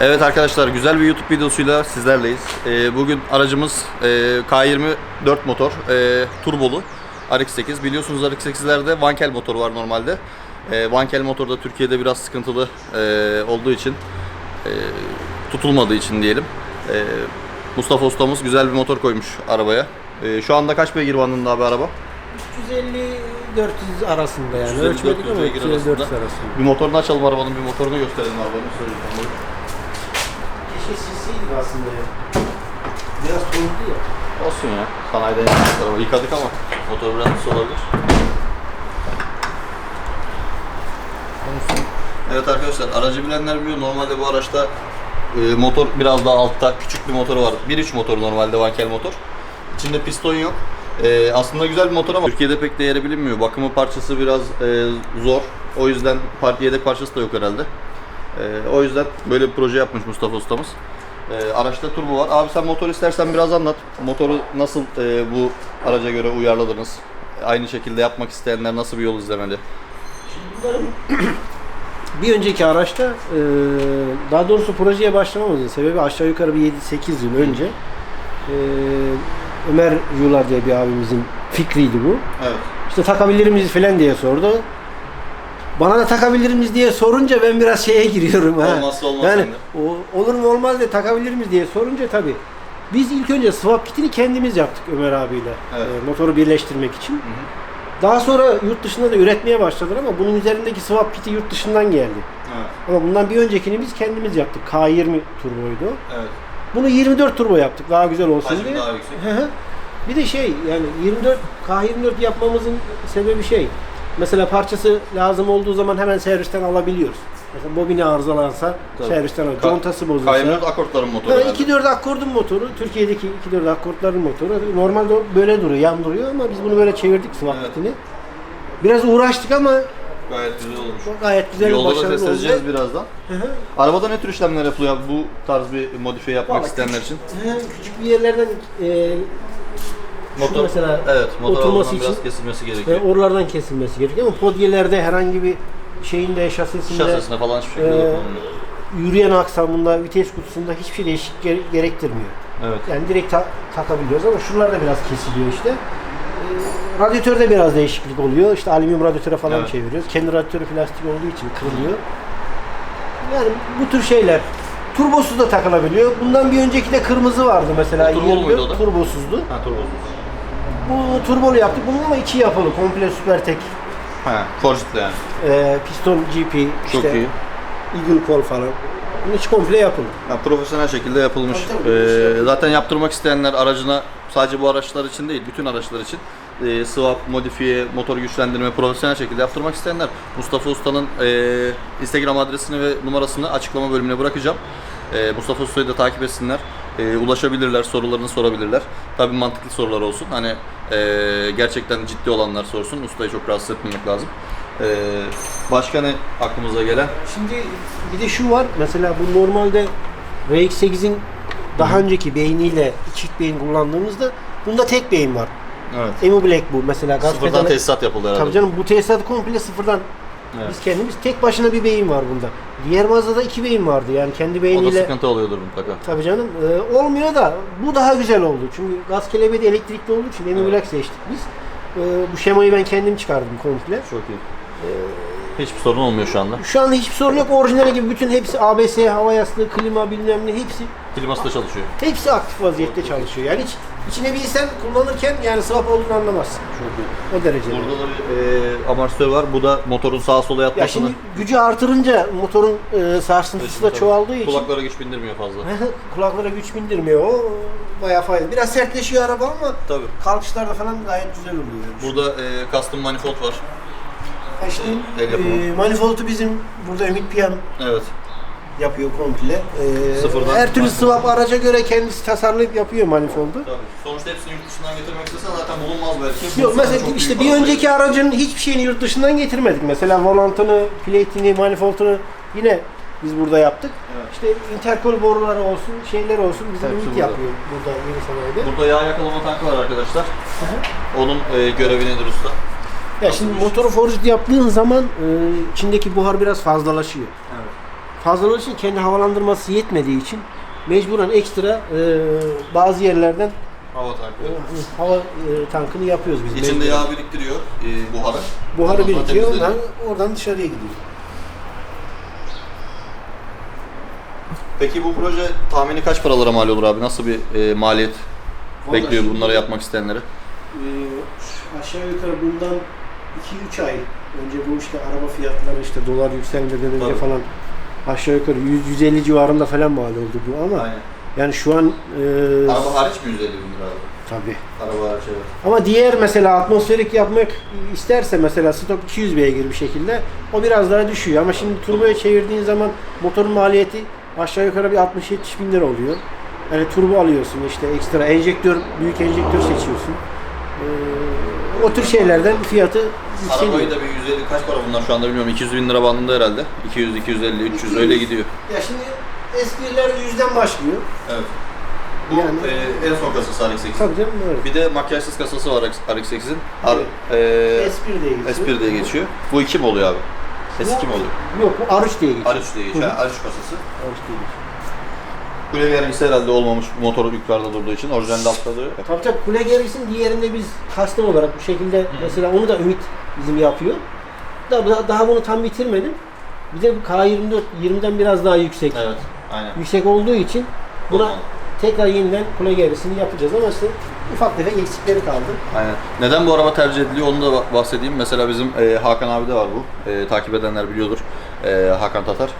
Evet arkadaşlar güzel bir YouTube videosuyla sizlerleyiz. Ee, bugün aracımız e, K20 4 motor, e, turbolu RX-8. Biliyorsunuz RX-8'lerde Vankel motoru var normalde. E, Vankel motor da Türkiye'de biraz sıkıntılı e, olduğu için, e, tutulmadığı için diyelim. E, Mustafa ustamız güzel bir motor koymuş arabaya. E, şu anda kaç beygir bandında abi araba? 350-400 arasında yani. 350-400 Ölçmedik ama beygir 350-400 arasında. arasında. Bir motorunu açalım arabanın, bir motorunu gösterelim arabanın. Söyleyeyim. Keşke silseydik aslında ya. Biraz soğuktu ya. Olsun ya. Sanayiden yaptık araba. Yıkadık ama motor biraz pis olabilir. Evet arkadaşlar aracı bilenler biliyor. Normalde bu araçta e, motor biraz daha altta küçük bir motoru var. 1.3 motor normalde Vankel motor. İçinde piston yok. E, aslında güzel bir motor ama Türkiye'de pek değeri bilinmiyor. Bakımı parçası biraz e, zor. O yüzden part yedek parçası da yok herhalde. E, o yüzden böyle bir proje yapmış Mustafa ustamız. E, araçta turbo var. Abi sen motor istersen biraz anlat. Motoru nasıl e, bu araca göre uyarladınız? Aynı şekilde yapmak isteyenler nasıl bir yol izlemeli? Bunların bir önceki araçta e, daha doğrusu projeye başlamamızın sebebi aşağı yukarı bir 7-8 yıl önce e, Ömer Yular diye bir abimizin fikriydi bu. Evet. İşte takabilir miyiz falan diye sordu. Bana da takabilir miyiz diye sorunca ben biraz şeye giriyorum. ha. Olmazsa olmaz Yani o, olur mu olmaz diye takabilir miyiz diye sorunca tabii. Biz ilk önce swap kitini kendimiz yaptık Ömer abiyle. Evet. e, motoru birleştirmek için. Daha sonra yurt dışında da üretmeye başladılar ama bunun üzerindeki swap kiti yurt dışından geldi. Evet. Ama bundan bir öncekini biz kendimiz yaptık. K20 turboydu. Evet. Bunu 24 turbo yaptık daha güzel olsun diye. daha yüksek. Hı hı. bir de şey yani 24 K24 yapmamızın sebebi şey. Mesela parçası lazım olduğu zaman hemen servisten alabiliyoruz. Mesela bobini arızalansa Tabii. servisten al. Ka- Contası bozulsa. K24 akortların motoru. Ha, herhalde. 2.4 akordun motoru, Türkiye'deki 2.4 akordların motoru. Normalde o böyle duruyor, yan duruyor ama biz bunu böyle çevirdik swap Evet. kitini. Biraz uğraştık ama Gayet güzel olmuş. gayet güzel Yolda da başarılı test oldu. edeceğiz birazdan. Hı hı. Arabada ne tür işlemler yapılıyor abi bu tarz bir modifiye yapmak Vallahi isteyenler için? Hı, Küçük bir yerlerden e, şu mesela evet, motor oturması altından biraz için kesilmesi gerekiyor. oralardan kesilmesi gerekiyor ama podyelerde herhangi bir şeyinde şasisinde Şasisine falan hiçbir şekilde e, yürüyen aksamında, vites kutusunda hiçbir şey değişik gere- gerektirmiyor. Evet. Yani direkt ta- takabiliyoruz ama şuralar da biraz kesiliyor işte. Ee, radyatörde biraz değişiklik oluyor. İşte alüminyum radyatöre falan Evet. çeviriyoruz. Kendi radyatörü plastik olduğu için kırılıyor. Yani bu tür şeyler. Turbosuz da takılabiliyor. Bundan bir önceki de kırmızı vardı mesela. O turbolu 24, muydu o da? Turbosuzdu. Ha turbo. Bu turbolu yaptık. Bunun ama içi yapılı. Komple Supertek. Ha, forjitli yani. Ee, piston GP, Çok işte iyi. Eagle Core falan. Bunun içi komple yapılı. Ha, profesyonel şekilde yapılmış. Tabii, tabii. Ee, zaten yaptırmak isteyenler aracına sadece bu araçlar için değil, bütün araçlar için e, swap, modifiye, motor güçlendirme, profesyonel şekilde yaptırmak isteyenler Mustafa Usta'nın e, Instagram adresini ve numarasını açıklama bölümüne bırakacağım. E, Mustafa Usta'yı da takip etsinler. E, ulaşabilirler, sorularını sorabilirler. Tabii mantıklı sorular olsun. Hani e, gerçekten ciddi olanlar sorsun. Ustayı çok rahatsız etmemek lazım. E, başka ne aklımıza gelen? Şimdi bir de şu var. Mesela bu normalde RX-8'in daha önceki beyniyle çift beyin kullandığımızda bunda tek beyin var. Evet. Emu Black bu mesela gaz Sıfırdan pedalı- tesisat yapıldı herhalde. Tabii canım bu tesisatı komple sıfırdan Evet. biz kendimiz tek başına bir beyin var bunda. Diğer Mazda'da iki beyin vardı yani kendi O da beyniyle. sıkıntı oluyordur mutlaka. Tabii canım e, olmuyor da bu daha güzel oldu. Çünkü gaz kelebeği de elektrikli olduğu için Emu Evet. Seçtik biz. E, bu şemayı ben kendim çıkardım komple. Çok iyi. Hiçbir sorun olmuyor şu anda. Şu anda hiçbir sorun yok. Orijinal gibi bütün hepsi ABS, hava yastığı, klima bilmem ne hepsi Kliması da çalışıyor. Hepsi aktif vaziyette çalışıyor. Yani hiç içine bir insan kullanırken yani swap olduğunu anlamazsın. Çok iyi. O derece. Burada da bir e, amortisör var. Bu da motorun sağa sola ya yatmasını. şimdi gücü artırınca motorun e, sarsıntısı da çoğaldığı için Kulaklara güç bindirmiyor fazla. kulaklara güç bindirmiyor. O bayağı faydalı. Biraz sertleşiyor araba ama Tabii. kalkışlarda falan gayet güzel oluyor. Burada e, custom manifold var. Ya e, manifoldu bizim burada Ümit PM Evet. yapıyor komple. E, Sıfırdan her türlü manifold. swap araca göre kendisi tasarlayıp yapıyor manifoldu. Tabii. Sonuçta hepsini yurt dışından getirmek istesen zaten bulunmaz belki. Yok mesela çok işte büyük bir para önceki aracın hiçbir şeyini yurt dışından getirmedik. Mesela volantını, plate'ini, manifoldunu yine biz burada yaptık. Evet. İşte interkol boruları olsun, şeyler olsun bizim Hepsi ümit burada. yapıyor burada yeni sanayide. Burada yağ yakalama tankı var arkadaşlar. Onun e, görevi nedir usta? Ya şimdi motoru forjit yaptığın zaman e, içindeki buhar biraz fazlalaşıyor. Evet. fazlalığı için kendi havalandırması yetmediği için mecburen ekstra e, bazı yerlerden Hava e, tankı. hava e, tankını yapıyoruz biz. İçinde mecburen. yağ biriktiriyor e, buharı. Buharı sonra birikiyor, temizleniyor. ondan, oradan dışarıya gidiyor. Peki bu proje tahmini kaç paralara mal olur abi? Nasıl bir e, maliyet Vallahi bekliyor şimdi- bunları yapmak isteyenleri? Ee, aşağı yukarı bundan 2-3 ay önce bu işte araba fiyatları işte dolar yükselmeden önce Tabii. falan aşağı yukarı 100-150 civarında falan mal oldu bu ama Aynen. yani şu an e, Araba hariç mi 150 bin lira abi? tabii. Araba hariç evet. Ama diğer mesela atmosferik yapmak isterse mesela stok 200 beygir bir şekilde o biraz daha düşüyor ama şimdi turboya çevirdiğin zaman motorun maliyeti aşağı yukarı bir 60-70 bin lira oluyor. Yani turbo alıyorsun işte ekstra enjektör, büyük enjektör seçiyorsun. Ee, o tür şeylerden fiyatı yükseliyor. Arabayı da bir 150 kaç para bunlar şu anda bilmiyorum. 200 bin lira bandında herhalde. 200, 250, 300 öyle gidiyor. Ya şimdi espriler yüzden başlıyor. Evet. Bu Yani- e, en son kasası RX-8. Tabii canım öyle. Bir de makyajsız kasası var RX-8'in. Evet. E, S1 diye geçiyor. S1 diye geçiyor. Bu 2 mi oluyor abi? S2 mi oluyor? Yok bu R3 diye geçiyor. R3 diye geçiyor. Hı hı. Ha, R3 kasası. R3 diye geçiyor. Kule vergisi herhalde olmamış motoru yukarıda durduğu için. Orijinalde altta duruyor. Tabii tabii kule gerisin diğerinde biz custom olarak bu şekilde mesela onu da Ümit bizim yapıyor. Da, daha, daha bunu tam bitirmedim. Bir de bu K24 20'den biraz daha yüksek. Evet. Aynen. Yüksek olduğu için buna tekrar yeniden kule gerisini yapacağız ama işte ufak tefek eksikleri kaldı. Aynen. Neden bu araba tercih ediliyor onu da bah- bahsedeyim. Mesela bizim e, Hakan abi de var bu. E, takip edenler biliyordur. E, Hakan Tatar.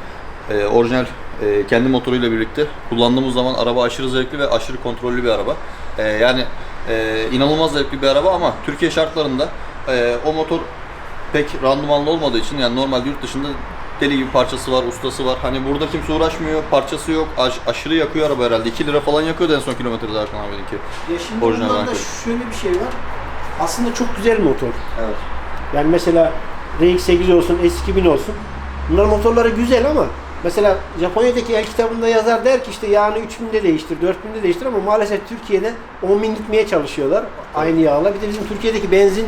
E, orijinal e, kendi motoruyla birlikte kullandığımız zaman araba aşırı zevkli ve aşırı kontrollü bir araba. E, yani e, inanılmaz zevkli bir araba ama Türkiye şartlarında e, o motor pek randımanlı olmadığı için yani normalde yurt dışında deli gibi parçası var, ustası var. Hani burada kimse uğraşmıyor, parçası yok. Aş- aşırı yakıyor araba herhalde. 2 lira falan yakıyordu en son kilometrede Hakan abininki. Ya şimdi Orijinal bundan da şöyle bir şey var. Aslında çok güzel motor. Evet. Yani mesela RX-8 olsun, S2000 olsun. Bunlar motorları güzel ama mesela Japonya'daki el kitabında yazar der ki işte yağını 3000'de değiştir, 4000'de değiştir ama maalesef Türkiye'de 10.000 gitmeye çalışıyorlar aynı yağla. Bir de bizim Türkiye'deki benzin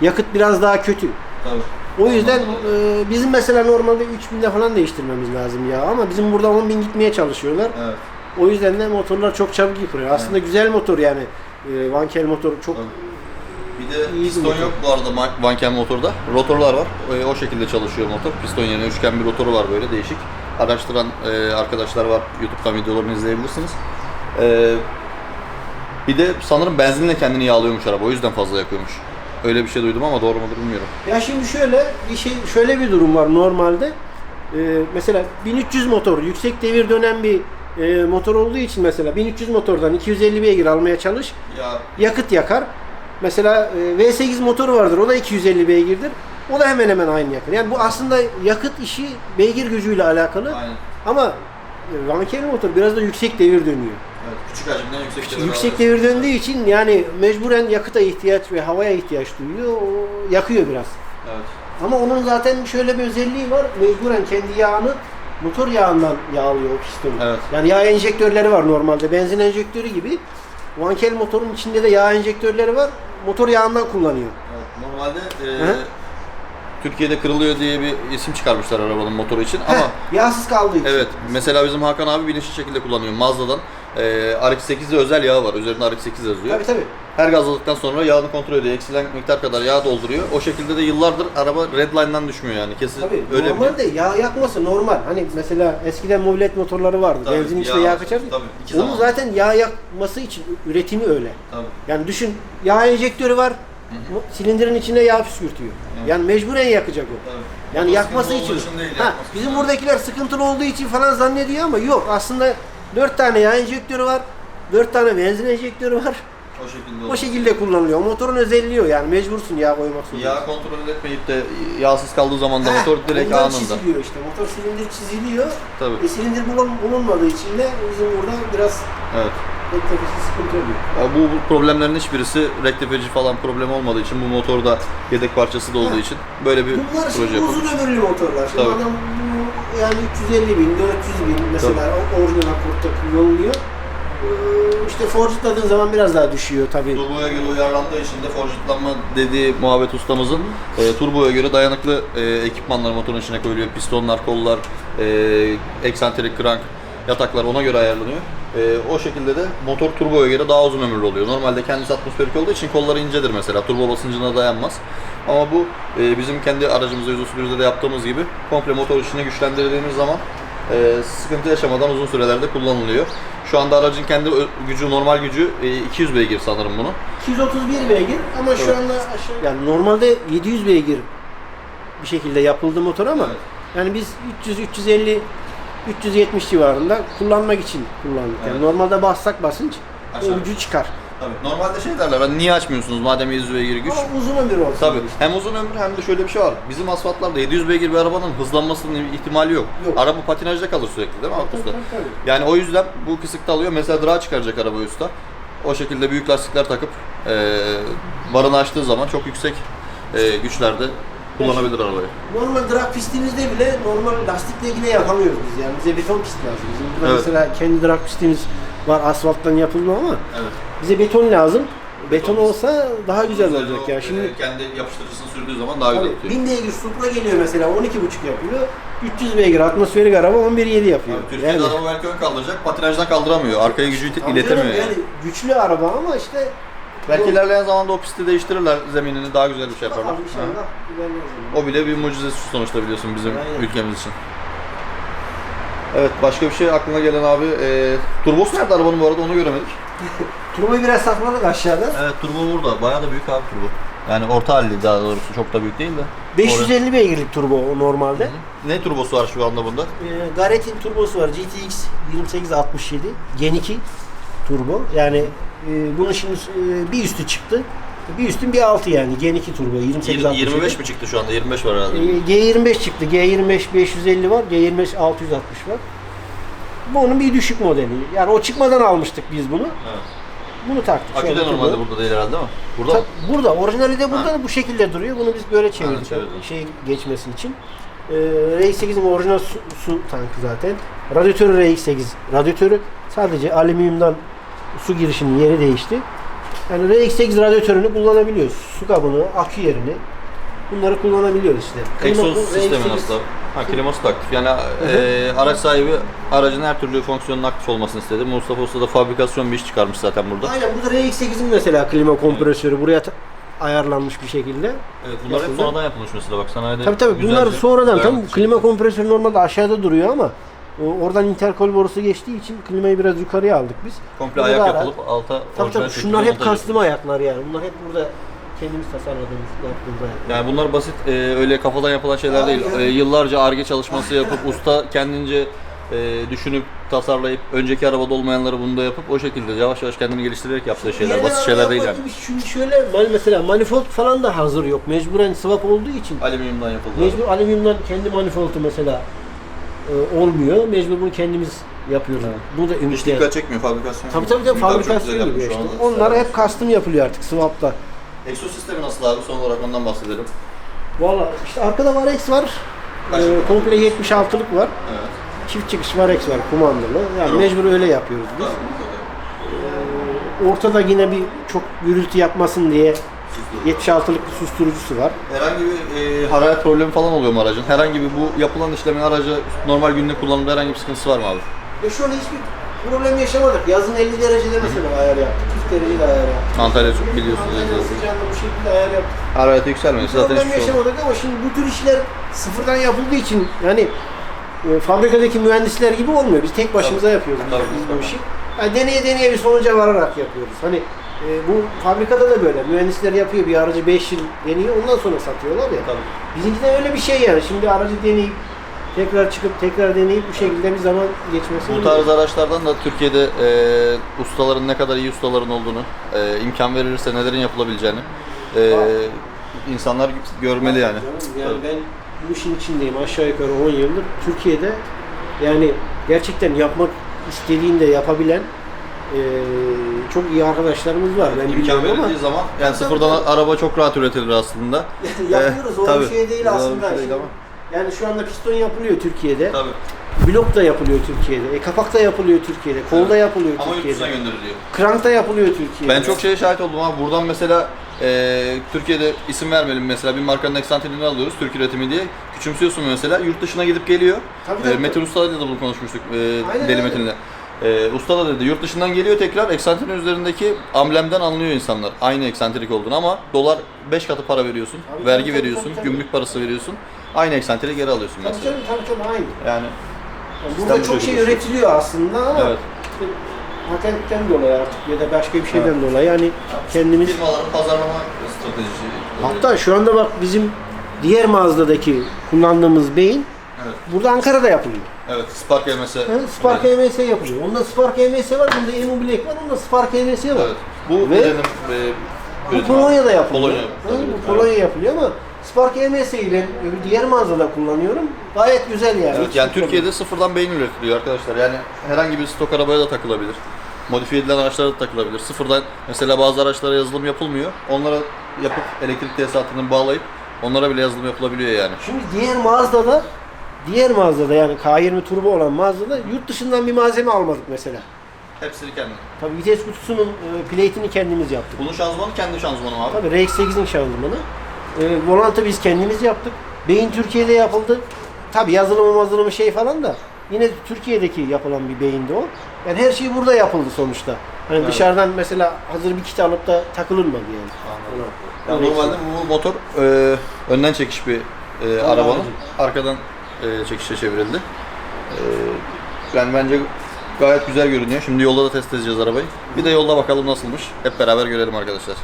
yakıt biraz daha kötü. Tabii. O yüzden e, bizim mesela normalde 3000'de falan değiştirmemiz lazım ya ama bizim burada 10.000 gitmeye çalışıyorlar. Evet. O yüzden de motorlar çok çabuk yıpranıyor. Aslında güzel motor yani. E, Vankel motor çok Tabii. De piston motor. yok bu arada Ma- Vanken motorda. Rotorlar var. E, o şekilde çalışıyor motor. Piston yerine üçgen bir rotoru var böyle değişik. Araştıran e, arkadaşlar var. YouTube'dan videolarını izleyebilirsiniz. E, bir de sanırım benzinle kendini yağlıyormuş araba. O yüzden fazla yakıyormuş. Öyle bir şey duydum ama doğru mudur bilmiyorum. Ya şimdi şöyle bir şey şöyle bir durum var normalde. Ee, mesela 1300 motor yüksek devir dönen bir e, motor olduğu için mesela 1300 motordan 250 beygir almaya çalış. Ya Yakıt yakar. Mesela e, V8 motoru vardır. O da 250 beygirdir. O da hemen hemen aynı yakar. Yani bu aslında yakıt işi beygir gücüyle alakalı. aynen. Ama e, Vankel motor biraz da yüksek devir dönüyor. Evet, küçük hacimden yüksek devir Yüksek devir döndüğü için yani mecburen yakıta ihtiyaç ve havaya ihtiyaç duyuyor. O yakıyor biraz. Evet. Ama onun zaten şöyle bir özelliği var. Mecburen kendi yağını motor yağından yağlıyor o piston. Evet. Yani yağ enjektörleri var normalde. Benzin enjektörü gibi. Vankel motorun içinde de yağ enjektörleri var. Motor yağından kullanıyor. Evet, Normalde e, Hı. Türkiye'de kırılıyor diye bir isim çıkarmışlar arabanın motoru için ama Heh, yağsız kaldığı için. Evet. Mesela bizim Hakan abi bilinçli şekilde kullanıyor. Mazda'dan e, RX-8'de özel yağı var. Üzerinde RX-8 yazıyor. Tabii tabii. Her gazladıktan sonra yağını kontrol ediyor. Eksilen miktar kadar yağ dolduruyor. O şekilde de yıllardır araba redline'dan düşmüyor yani. Kesin Tabii. öyle bir Normalde yağ yakması normal. Hani mesela eskiden mobilet motorları vardı. Tabii, Benzin içinde yağ- yağ kaçar. tabii, iki Onun zaman. zaten yağ yakması için üretimi öyle. Tabii. Yani düşün yağ enjektörü var. Silindirin içine yağ püskürtüyor. Evet. Yani mecburen yakacak o. Tabii. Yani yakması için. değil, ha, yakması bizim buradakiler sıkıntılı olduğu için falan zannediyor ama yok. Aslında 4 tane yağ enjektörü var. 4 tane benzin enjektörü var. o şekilde O şekilde kullanılıyor. Motorun özelliği o yani mecbursun yağ koymak zorunda. Yağ kontrol etmeyip de yağsız kaldığı zaman da Heh, motor direkt anında. çiziliyor işte. Motor silindir çiziliyor. Tabii. E, silindir bulun- bulunmadığı için de bizim burada biraz Evet. pek tefesi sıkıntı oluyor. Ya Bu problemlerin hiçbirisi rektifici falan problem olmadığı için bu motorda yedek parçası da olduğu için böyle bir Bunlar proje şimdi yapılmış. uzun ömürlü motorlar. Şimdi Tabii. adam yani 350 bin, 400 bin mesela o orijinal akortta kullanılıyor. Ee, işte forjitladığın zaman biraz daha düşüyor tabii. Turboya göre uyarlandığı için de forjitlanma dediği muhabbet ustamızın e, turboya göre dayanıklı e, ekipmanlar motorun içine koyuluyor. Pistonlar, kollar, e, eksantrik krank, yataklar ona göre ayarlanıyor. E, o şekilde de motor turboya göre daha uzun ömürlü oluyor. Normalde kendisi atmosferik olduğu için kolları incedir mesela. Turbo basıncına dayanmaz. Ama bu e, bizim kendi aracımızda 131'de de yaptığımız gibi komple motor içine güçlendirdiğimiz zaman e, sıkıntı yaşamadan uzun sürelerde kullanılıyor. Şu anda aracın kendi gücü, normal gücü e, 200 beygir sanırım bunu. 231 beygir ama şu Evet. anda aşağı yani normalde 700 beygir bir şekilde yapıldı motor ama Evet. yani biz 300 350 370 civarında kullanmak için kullandık. Yani Evet. normalde bassak basınç Aşağı. gücü çıkar. Tabii. Normalde şey derler, hani niye açmıyorsunuz madem 700 beygir güç? Ama uzun ömür olsun. Tabii. işte. Hem uzun ömür hem de şöyle bir şey var. Bizim asfaltlarda 700 beygir bir arabanın hızlanmasının ihtimali yok. Yok. Araba patinajda kalır sürekli değil mi Tabii, tabii, tabii. Yani o yüzden bu kısıkta alıyor. Mesela drağa çıkaracak araba usta. O şekilde büyük lastikler takıp e, barını açtığı zaman çok yüksek e, güçlerde kullanabilir arabayı. Normal drag pistimizde bile normal lastikle yine yapamıyoruz biz yani. Bize beton pist lazım. Bizim burada Evet. mesela kendi drag pistimiz var asfalttan yapılma ama Evet. bize beton lazım. Beton olsa daha güzel olacak ya. Şimdi e, kendi yapıştırıcısını sürdüğü zaman daha güzel tutuyor. 1000 beygir Supra geliyor mesela 12,5 yapıyor. 300 beygir atmosferik araba 11,7 yapıyor. Abi, Türkiye'de araba belki ön kaldıracak, patinajdan kaldıramıyor. Arkaya gücü Tabii iletemiyor canım, yani. yani. güçlü araba ama işte Belki ilerleyen zamanda o pisti değiştirirler, zeminini daha güzel bir şey yaparlar. bakalım inşallah. O bile bir mucizesi sonuçta biliyorsun bizim Aynen. ülkemiz için. Evet başka bir şey aklına gelen abi. E, turbosu nerede arabanın bu arada onu göremedik. Turboyu biraz sakladık aşağıda. Evet turbo burada. Bayağı da büyük abi turbo. Yani orta halli daha doğrusu çok da büyük değil de. 550 beygirlik turbo o normalde. Ne turbosu var şu anda bunda? Ee, Garrett'in turbosu var GTX 2867 Gen 2 turbo. Yani e, bunun şimdi e, bir üstü çıktı. Bir üstün bir altı yani Gen 2 turbo 2867. 25 mi çıktı şu anda? 25 var herhalde. Ee, G25 çıktı. G25 550 var. G25 660 var. Bu onun bir düşük modeli. Yani o çıkmadan almıştık biz bunu. Evet. Bunu taktık. Akü Şöyle de normalde turbo. burada değil herhalde mi? Burada Ta- burada. Orijinali de burada bu şekilde duruyor. Bunu biz böyle çevirdik. çevirdik. şey geçmesi için. Ee, RX-8'in orijinal su, su tankı zaten. Radyatörü RX-8 radyatörü. Sadece alüminyumdan su girişinin yeri değişti. Yani RX-8 radyatörünü kullanabiliyoruz. Su kabını, akü yerini. Bunları kullanabiliyoruz işte. Egzoz sistemi RX-8 nasıl? Ha kliması da aktif. Yani e, araç sahibi aracın her türlü fonksiyonun aktif olmasını istedi. Mustafa Usta da fabrikasyon bir iş çıkarmış zaten burada. Aynen bu da RX-8'in mesela klima kompresörü buraya ta- ayarlanmış bir şekilde. Evet bunlar hep sonradan yapılmış mesela bak sanayide. Tabii tabii bunlar sonradan tam klima kompresörü normalde aşağıda duruyor ama oradan interkol borusu geçtiği için klimayı biraz yukarıya aldık biz. Komple Burada ayak yapılıp alta Tabii tabii şunlar hep kastım ayaklar yani. Bunlar hep burada kendimiz tasarladığımız, yaptığımız ayaklar. Yani bunlar basit e, öyle kafadan yapılan şeyler değil. Aynen. E, yıllarca arge çalışması yapıp usta kendince e, düşünüp tasarlayıp önceki arabada olmayanları bunda yapıp o şekilde yavaş yavaş kendini geliştirerek yaptığı şeyler. Basit şeyler değil yani. Şimdi şöyle mesela manifold falan da hazır yok. Mecburen swap olduğu için Alüminyumdan yapıldı. mecbur alüminyumdan kendi manifoldu mesela e, olmuyor. Mecbur bunu kendimiz yapıyoruz. Bu da Hiç ümit dikkat çekmiyor fabrikasyon. Tabii tabii çok fabrikasyon gibi işte. şu anda. Onlar hep custom yapılıyor artık swap'ta. Egzoz sistemi nasıl abi? Son olarak ondan bahsedelim. Valla işte arkada var X var. Kaç Ee, komple 76'lık var. Evet. Çift çıkış var X var kumandalı. Yani Yok. mecbur öyle yapıyoruz biz. Ee, ortada yine bir çok gürültü yapmasın diye 76'lık bir susturucusu var. Herhangi bir e, hararet problemi falan oluyor mu aracın? Herhangi bir bu yapılan işlemin aracı normal günlük kullanımda herhangi bir sıkıntısı var mı abi? Ve şu an hiçbir problem yaşamadık. Yazın 50 derecede mesela ayar yaptık. 40 derecede ayar yaptık. Antalya çok biliyorsunuz. Antalya'nın yazın. sıcağında bu şekilde ayar yaptık. Harareti yükselmesi zaten Problem hiçbir şey olmaz. yaşamadık ama şimdi bu tür işler sıfırdan yapıldığı için yani e, fabrikadaki mühendisler gibi olmuyor. Biz tek başımıza Tabii. yapıyoruz Tabii, biz tabii. bu işi. Yani deneye deneye bir sonuca vararak yapıyoruz. Hani e, bu fabrikada da böyle. Mühendisler yapıyor bir aracı 5 yıl deniyor ondan sonra satıyorlar ya. Tabii. Bizimki de öyle bir şey yani. Şimdi aracı deneyip tekrar çıkıp tekrar deneyip bu şekilde bir zaman geçmesi. Bu tarz araçlardan da Türkiye'de e, ustaların ne kadar iyi ustaların olduğunu, e, imkan verilirse nelerin yapılabileceğini e, insanlar görmeli yani. Yani Tabii. ben bu işin içindeyim aşağı yukarı 10 yıldır. Türkiye'de yani gerçekten yapmak istediğinde yapabilen eee, çok iyi arkadaşlarımız var. Ben İmkan biliyorum ama verildiği zaman yani sıfırdan araba çok rahat üretilir aslında. yapıyoruz. O tabii. bir şey değil Zor bir aslında. şey değil ama. Yani şu anda piston yapılıyor Türkiye'de. Tabii. Blok da yapılıyor Türkiye'de. E, kapak da yapılıyor Türkiye'de. Kolda yapılıyor Ama yurt Türkiye'de. dışına gönderiliyor. Krank da yapılıyor Türkiye'de. Ben çok şeye şahit oldum abi. Buradan mesela e, Türkiye'de isim vermeyelim mesela bir markanın eksantriliğini alıyoruz Türk üretimi diye. Küçümsüyorsun mesela yurt dışına gidip geliyor. Tabii, E, tabii, Metin tabii. Usta'yla da bunu konuşmuştuk e, Aynen Deli. Metin'le. E, usta da dedi yurt dışından geliyor tekrar eksantrin üzerindeki amblemden anlıyor insanlar aynı eksantrik olduğunu ama dolar 5 katı para veriyorsun, Tabii, vergi tabii, tabii, veriyorsun, tabii, tabii. gümrük parası veriyorsun. Aynı eksantriği geri alıyorsun Tabii mesela. canım tabii tabii aynı. Yani Yani Sistem burada bu çok şey üretiliyor aslında ama evet. patentten dolayı artık ya da başka bir şeyden dolayı yani kendimiz Firmaların pazarlama stratejisi. hatta şu anda bak bizim diğer mağazadaki kullandığımız beyin Evet. burada Ankara'da yapılıyor. Evet, Spark EMS. Ha, Spark EMS yapılıyor. Onda Spark EMS var, bunda Emu Black var, onda Spark EMS var. Evet. Bu Ve- benim e, Bu Polonya'da yapılıyor. Polonya. Tabii. bu Polonya yapılıyor ama Spark EMS ile öbür diğer mağazada kullanıyorum. Gayet güzel yani. Evet, Hiç yani Türkiye'de sıfırdan beyin üretiliyor arkadaşlar. Yani herhangi bir stok arabaya da takılabilir. Modifiye edilen araçlara da takılabilir. Sıfırdan mesela bazı araçlara yazılım yapılmıyor. Onlara yapıp elektrik tesisatını bağlayıp onlara bile yazılım yapılabiliyor yani. Şimdi diğer mağazada diğer mağazada yani K20 turbo olan mağazada yurt dışından bir malzeme almadık mesela. Hepsini kendi. Tabii vites kutusunun e, plate'ini kendimiz yaptık. Bunun şanzımanı kendi şanzımanım abi. Tabii RX-8'in şanzımanı. E, volantı biz kendimiz yaptık. Beyin Türkiye'de yapıldı. Tabii yazılımı mazılımı şey falan da yine Türkiye'deki yapılan bir beyindi o. Yani her şey burada yapıldı sonuçta. Hani Evet. dışarıdan mesela hazır bir kit alıp da takılınmadı yani. Anladım. Yani normalde bu motor e, önden çekiş bir e, arabanın arkadan e, çekişe çevrildi. E, yani bence gayet güzel görünüyor. Şimdi yolda da test edeceğiz arabayı. Bir de yolda bakalım nasılmış. Hep beraber görelim arkadaşlar.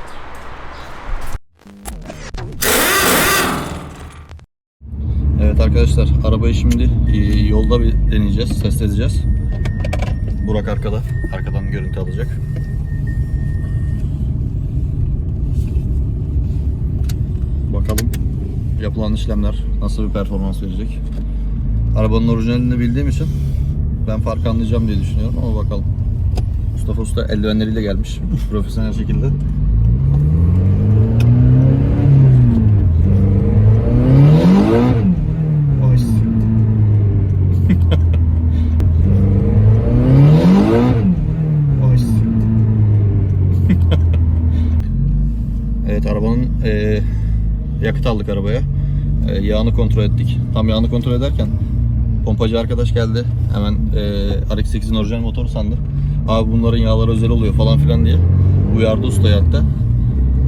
Evet arkadaşlar arabayı şimdi e, yolda bir deneyeceğiz, test edeceğiz. Burak arkada, arkadan görüntü alacak. Bakalım yapılan işlemler nasıl bir performans verecek. Arabanın orijinalini bildiğim için ben fark anlayacağım diye düşünüyorum ama bakalım. Mustafa Usta eldivenleriyle gelmiş profesyonel şekilde. Evet arabanın eee yakıt aldık arabaya. Eee, yağını kontrol ettik. Tam yağını kontrol ederken pompacı arkadaş geldi. Hemen eee RX-8'in orijinal motoru sandı. Abi bunların yağları özel oluyor falan filan diye uyardı ustayı hatta.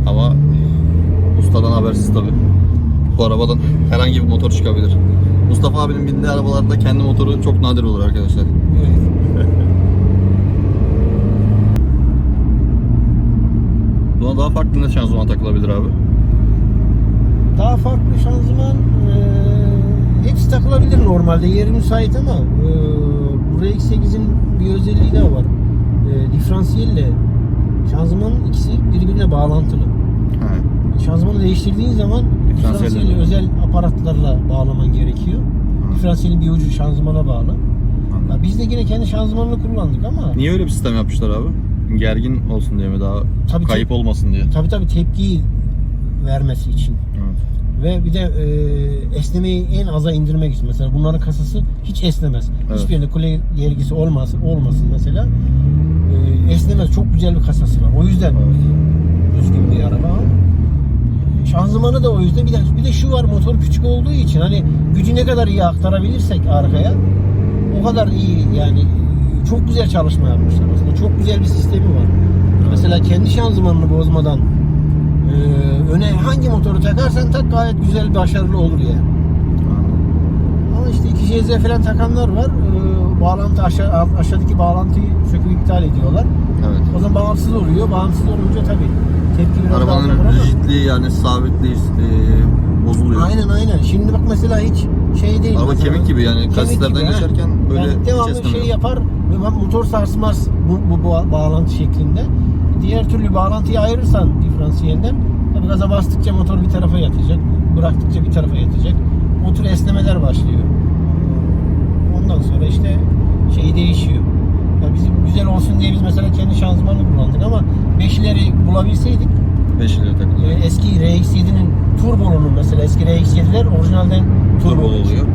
Ama ustadan habersiz tabi. Bu arabadan herhangi bir motor çıkabilir. Mustafa abinin bindiği arabalarda kendi motoru çok nadir olur arkadaşlar. Buna daha farklı ne şanzıman takılabilir abi? Daha farklı şanzıman e, hepsi takılabilir normalde. Yeri müsait ama e, bu RX-8'in bir özelliği daha var. E, diferansiyelle şanzımanın ikisi birbirine bağlantılı. He. Şanzımanı değiştirdiğin zaman diferansiyeli özel aparatlarla bağlaman gerekiyor. Diferansiyelin bir ucu şanzımana bağlı. Ya biz de yine kendi şanzımanını kullandık ama Niye öyle bir sistem yapmışlar abi? Gergin olsun diye mi daha Tabii, kayıp olmasın diye. tabi tabi tepkiyi vermesi için. Evet. Ve bir de e, esnemeyi en aza indirmek için. Mesela bunların kasası hiç esnemez. Evet. Hiçbir yerinde kule gergisi olmasın, olmasın mesela. E, esnemez. Çok güzel bir kasası var. O yüzden düzgün bir araba. Şanzımanı da o yüzden. Bir de, bir de şu var motor küçük olduğu için hani gücü ne kadar iyi aktarabilirsek arkaya o kadar iyi yani çok güzel çalışma yapmışlar aslında. Çok güzel bir sistemi var. Mesela kendi şanzımanını bozmadan e, öne hangi motoru takarsan tak gayet güzel başarılı olur yani. Ama işte 2JZ falan takanlar var. E, bağlantı aşağı, aşağıdaki bağlantıyı söküp iptal ediyorlar. Evet. O zaman bağımsız oluyor. Bağımsız olunca tabii tepki biraz daha Arabanın ama- rigidliği yani sabitliği e, bozuluyor. Aynen aynen. Şimdi bak mesela hiç şey değil. Araba mesela. kemik gibi yani kasislerden gibi, geçerken böyle Yani devamlı şey yapar ve motor sarsmaz bu, bu, bu bağlantı şeklinde. Diğer türlü bağlantıyı ayırırsan diferansiyelden tabii gaza bastıkça motor bir tarafa yatacak. Bıraktıkça bir tarafa yatacak. O tür esnemeler başlıyor. Ondan sonra işte şey değişiyor. Ya bizim güzel olsun diye biz mesela kendi şanzımanını kullandık ama beşleri bulabilseydik 5 lira takılıyor. Ee, eski RX-7'nin turbolunun mesela eski RX-7'ler orijinalden Turbo turbo oluyor.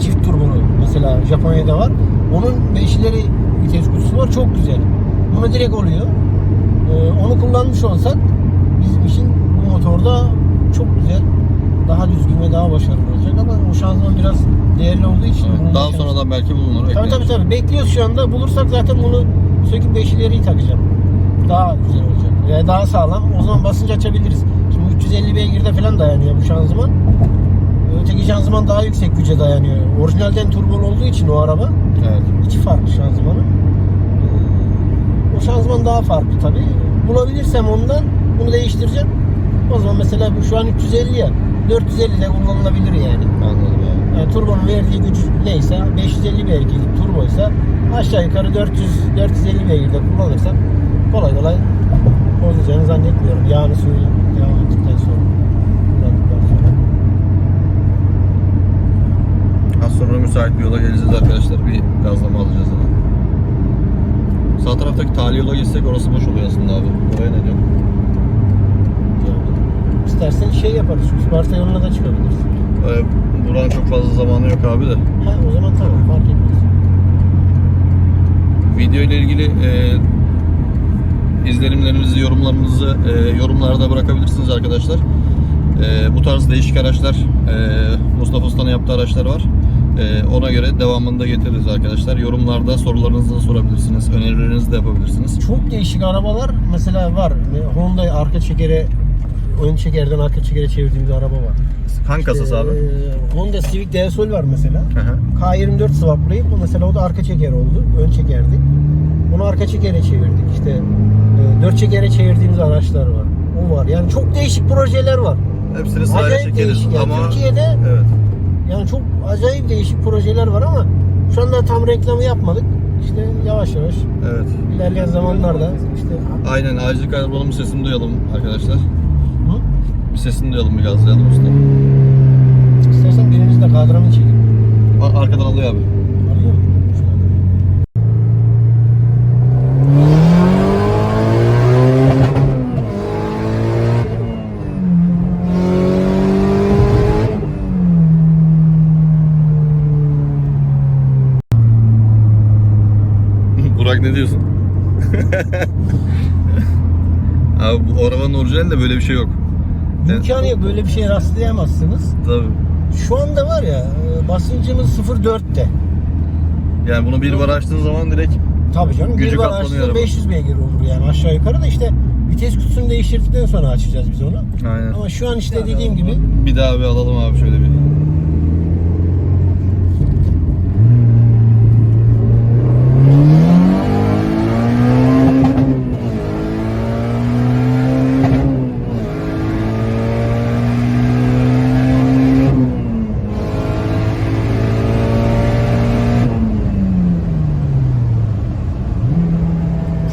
Çift turbolu mesela Japonya'da var. Onun beşleri vites kutusu var çok güzel. Bunu direkt oluyor. Ee, onu kullanmış olsak bizim için bu motorda çok güzel, daha düzgün ve daha başarılı olacak ama o şanzıman biraz değerli olduğu için bulunmaya Daha çalışıyoruz. sonradan belki bulunur. Tabii tabii tabii. Bekliyoruz şu anda. Bulursak zaten bunu söküp beşileriyi takacağım. Daha güzel olacak. Yani daha sağlam. O zaman basınca açabiliriz. Şimdi 350 beygirde falan dayanıyor bu şanzıman. Öteki şanzıman daha yüksek güce dayanıyor. Orijinalden turbolu olduğu için o araba. Evet. iki farklı şanzımanı. O şanzıman daha farklı tabii. Bulabilirsem ondan bunu değiştireceğim. O zaman mesela bu şu an 350 ya. 450 de kullanılabilir yani. Anladım abi. Yani turbonun verdiği güç neyse 550 beygirlik turboysa aşağı yukarı 400 450 beygirde kullanırsak kolay kolay bozacağını zannetmiyorum. Yağını suyu sonra. kullandıktan sonra. Az sonra müsait bir yola geleceğiz arkadaşlar. Bir gazlama alacağız ama. Sağ taraftaki tali yola geçsek orası boş oluyor aslında abi. Oraya ne diyorsun? İstersen şey yaparız. Isparta yoluna da çıkabiliriz. Ee, buranın çok fazla zamanı yok abi de. Ha o zaman tamam fark etmez. Video ile ilgili e, izlenimlerinizi, yorumlarınızı e, yorumlarda bırakabilirsiniz arkadaşlar. E, bu tarz değişik araçlar, e, Mustafa Usta'nın yaptığı araçlar var. E, ona göre devamını da getiririz arkadaşlar. Yorumlarda sorularınızı da sorabilirsiniz, önerilerinizi de yapabilirsiniz. Çok değişik arabalar mesela var. Honda arka çekere ön çekerden arka çekere çevirdiğimiz araba var. Hangi kasası abi? Ee, Honda Civic DSL var mesela. Hı hı. K24 swaplayıp mesela o da arka çeker oldu. Ön çekerdi. Onu arka çekere çevirdik. İşte e, dört çekere çevirdiğimiz araçlar var. O var. Yani çok değişik projeler var. Hepsini sırayla çekeriz değişik. Yani ama Türkiye'de evet. yani çok acayip değişik projeler var ama şu anda tam reklamı yapmadık. İşte yavaş yavaş Evet. ilerleyen zamanlarda işte Aynen acil karbonun sesini duyalım arkadaşlar. Hı? Bir sesini duyalım bir gazlayalım usta. İstersen birimiz de kadranı çekin. A- Arkadan alıyor abi. Burak ne diyorsun? Abi bu arabanın orijinalinde böyle bir şey yok. İmkanı yok böyle bir şeye rastlayamazsınız. Tabii. Şu anda var ya e, basıncımız 0.4'te. Yani bunu bir var açtığın zaman direkt Tabii canım. Gücü bir katlanıyor açtığında araba. 500 beygir olur yani aşağı yukarı da işte vites kutusunu değiştirdikten sonra açacağız biz onu. aynen. Ama şu an işte dediğim gibi Bir daha bir alalım abi şöyle bir.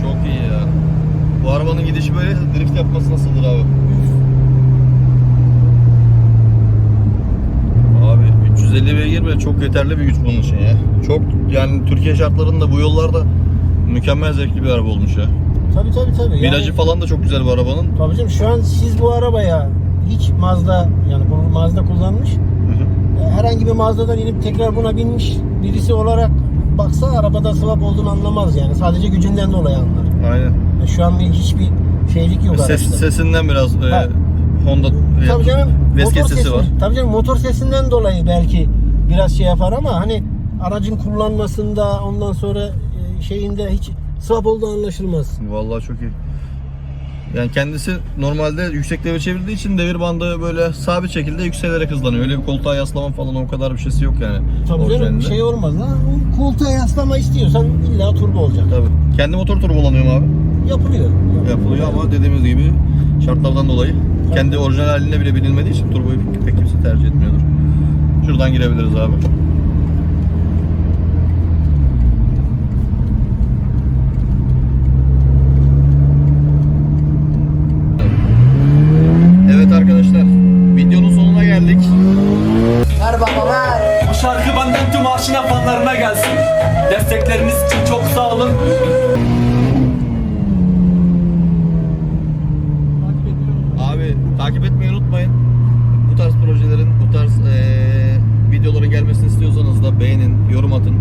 Çok iyi ya. Bu arabanın gidişi böyle drift yapması nasıldır abi? Abi 350 beygir bile çok yeterli bir güç bunun için ya. Çok yani Türkiye şartlarında bu yollarda mükemmel zevkli bir araba olmuş ya. tabii tabii tabii. Virajı yani, falan da çok güzel bu arabanın. Tabii canım şu an siz bu arabaya hiç Mazda yani bu Mazda kullanmış e, herhangi bir Mazda'dan inip tekrar buna binmiş birisi olarak baksa arabada swap olduğunu anlamaz yani. Sadece gücünden dolayı anlar. Aynen. E, Şu an bir, hiçbir şeylik yok Ses, araçta. sesinden biraz e, Ha. Honda Tabii canım Vesket motor sesi sesi var. Tabii canım motor sesinden dolayı belki biraz şey yapar ama hani aracın kullanmasında ondan sonra e, şeyinde hiç swap olduğu anlaşılmaz. Vallahi çok iyi. Yani kendisi normalde yüksek devir çevirdiği için devir bandı böyle sabit şekilde yükselerek hızlanıyor. Öyle bir koltuğa yaslama falan o kadar bir şeysi yok yani. Tabii canım orijinalinde. şey olmaz lan. Koltuğa yaslama istiyorsan illa turbo olacak. Tabii. Kendi motor turbolanıyor mu abi? Yapılıyor. Yapılıyor ama dediğimiz gibi şartlardan dolayı kendi orijinal halinde bile bilinmediği için turboyu pek kimse tercih etmiyordur. Şuradan girebiliriz abi. Gelmesini istiyorsanız da beğenin, yorum atın.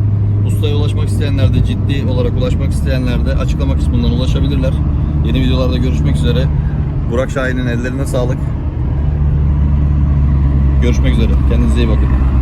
Ustaya ulaşmak isteyenler de ciddi olarak ulaşmak isteyenler de açıklama kısmından ulaşabilirler. Yeni videolarda görüşmek üzere. Burak Şahin'in ellerine sağlık. Görüşmek üzere. Kendinize iyi bakın.